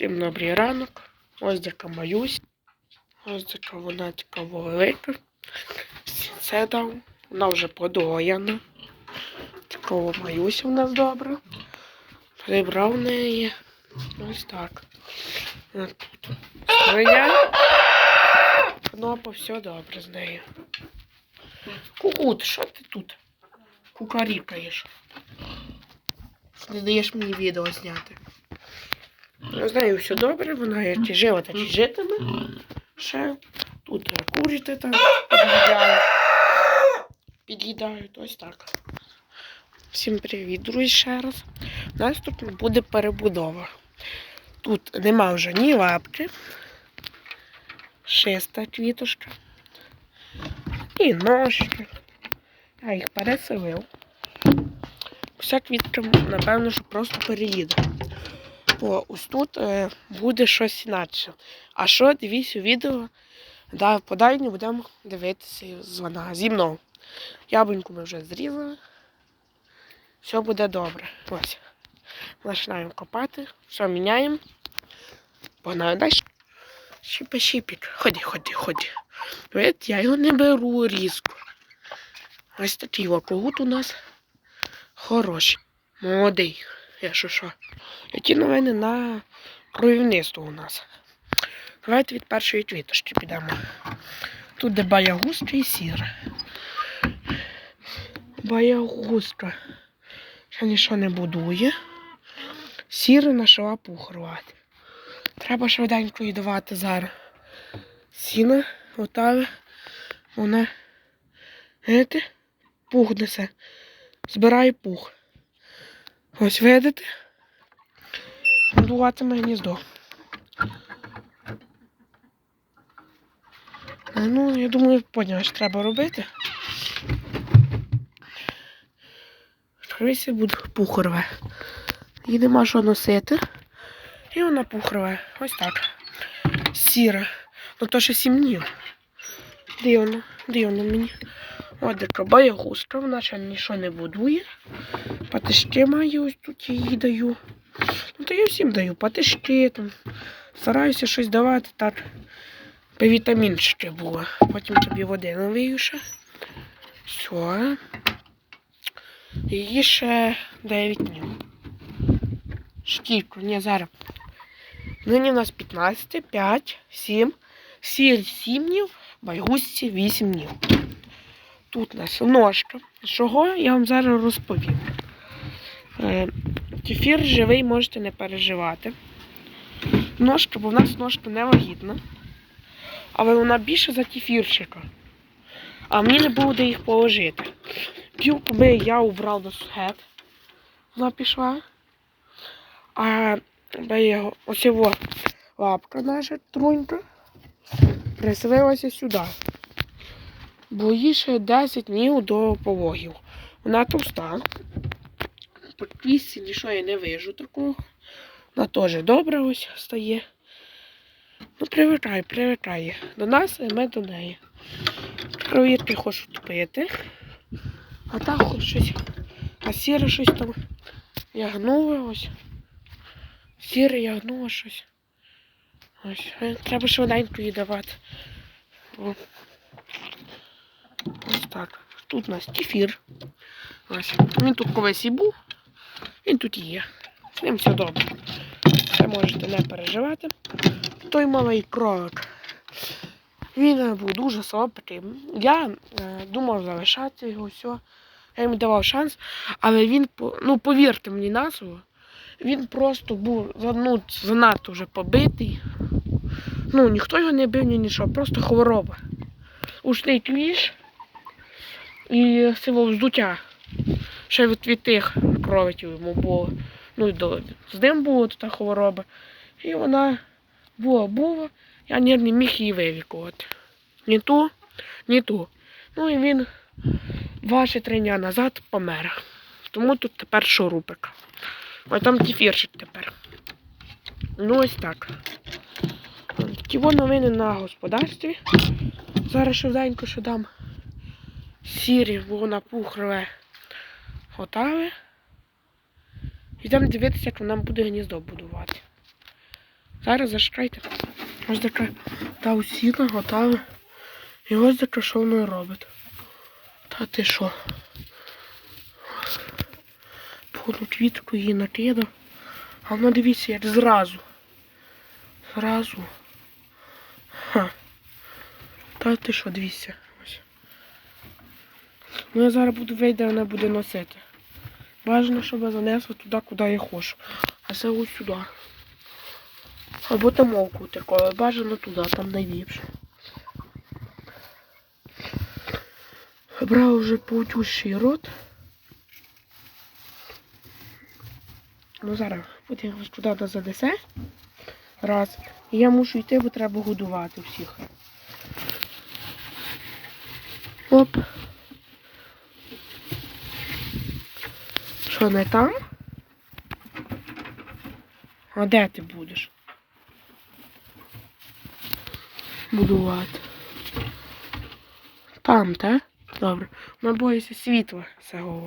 Всім добрий ранок. Ось така Маюсь. Ось така вона така велика. Це дав. Вона вже подояна. Такого Маюся в нас добре. Прибрав неї. Ось так. Тут. Свиня. Кнопа, все добре з нею. Кукут, що ти тут? Кукарікаєш. Не даєш мені відео зняти. З нею все добре, вона як чи жила, так і житиме. Ще тут курити там під'їдають. Під'їдають, ось так. Всім привіт, друзі, ще раз. У нас тут буде перебудова. Тут нема вже ні лапки, шиста квіточка і ножки. Я їх переселив. Вся квітка, напевно, що просто переїде. О, ось тут е, буде щось інакше. А що, дивіться у відео, да, подальні будемо дивитися з вона зі мною. Яблуньку ми вже зрізали. Все буде добре. Ось. Починаємо копати, все міняємо. Погнали далі. Щіпи-щіпік. Ході, ході, ході. Видите, я його не беру різко. Ось такий окогут у нас хороший. Молодий. Я що. Які новини на кровівництво у нас. Давайте від першої квіточки підемо. Тут де баягустка і сіра. Баягустка. Ще нічого не будує. Сіра нашла пух рвати. Треба швиденько їй давати зараз. Сіна, отаве, вона, знаєте, пух несе. Збирає пух. Ось видите? Будуватиме гніздо. Ну, я думаю, поняв, що треба робити. Скоріше буде пухорове. Їй нема що носити. І вона пухорове. Ось так. Сіра. Ну то ще сім. Дивно, дивно мені. От така боягузка, вона ще нічого не будує. Патишки маю, ось тут їй даю. Ну, то я всім даю патишки, там. Стараюся щось давати так. Би вітамінчики було. Потім тобі води налию ще. Все. Її ще 9 днів. Скільки? Ні, зараз. Нині у нас 15, 5, 7, сіль 7 днів, байгусці 8 днів. Тут нас ножка. Чого я вам зараз розповім. Е, Кефір живий можете не переживати. Ножка, бо в нас ножка не вагітна. Але вона більше за кефірчика. А мені не було де їх положити. Півку я убрав до сухет. Вона пішла. А його лапка наша трунька приселилася сюди. Бо їй ще 10 днів до пологів. Вона товста. По квісці нічого я не вижу такого. Вона теж добре ось стає. Ну, привикай, привикає. До нас, і ми до неї. Провірки хочуть пити. А так хоч щось. А сіре щось там ягнуло ось. Сіре ягнуло щось. Ось. е, Треба швиденько їй давати. Так. Тут у нас кефір. Ось. Він тут колись і був. Він тут і є. З ним все добре. Це можете не переживати. Той малий кролик. Він е, був дуже слабкий. Я е, думав залишати його все. Я йому давав шанс, але він, ну повірте мені на слово, він просто був ну, занадто вже побитий. Ну, ніхто його не бив, ні нічого, просто хвороба. Ушний кліш і сило вздуття. Ще від, від тих кровиків йому було. Ну, до, з ним була та хвороба. І вона була, була, я не міг її вилікувати. Ні ту, ні ту. Ну і він два чи три дня назад помер. Тому тут тепер шурупик. Ось там кефірчик тепер. Ну ось так. Такі новини на господарстві. Зараз швиденько що дам сірі, бо вона пухрове готове. Йдемо дивитися, як вона буде гніздо будувати. Зараз зачекайте. Ось таке. Та усі наготали. І ось таке, що воно робить. Та ти що? Повну квітку її накидав. А воно дивіться, як зразу. Зразу. Ха. Та ти що, дивіться. Ну я зараз буду вийти, вона буде носити. Бажано, щоб занесла туди, куди я хочу. А це ось сюди. Або там мовку такое. Бажано туди, там найліпше. Брав вже паутющий рот. Ну зараз от його туди занесе. Раз. І я мушу йти, бо треба годувати всіх. Оп. Що, не там? А де ти будеш? Будувати. Там, так? Добре. Ми боїмося світла цього.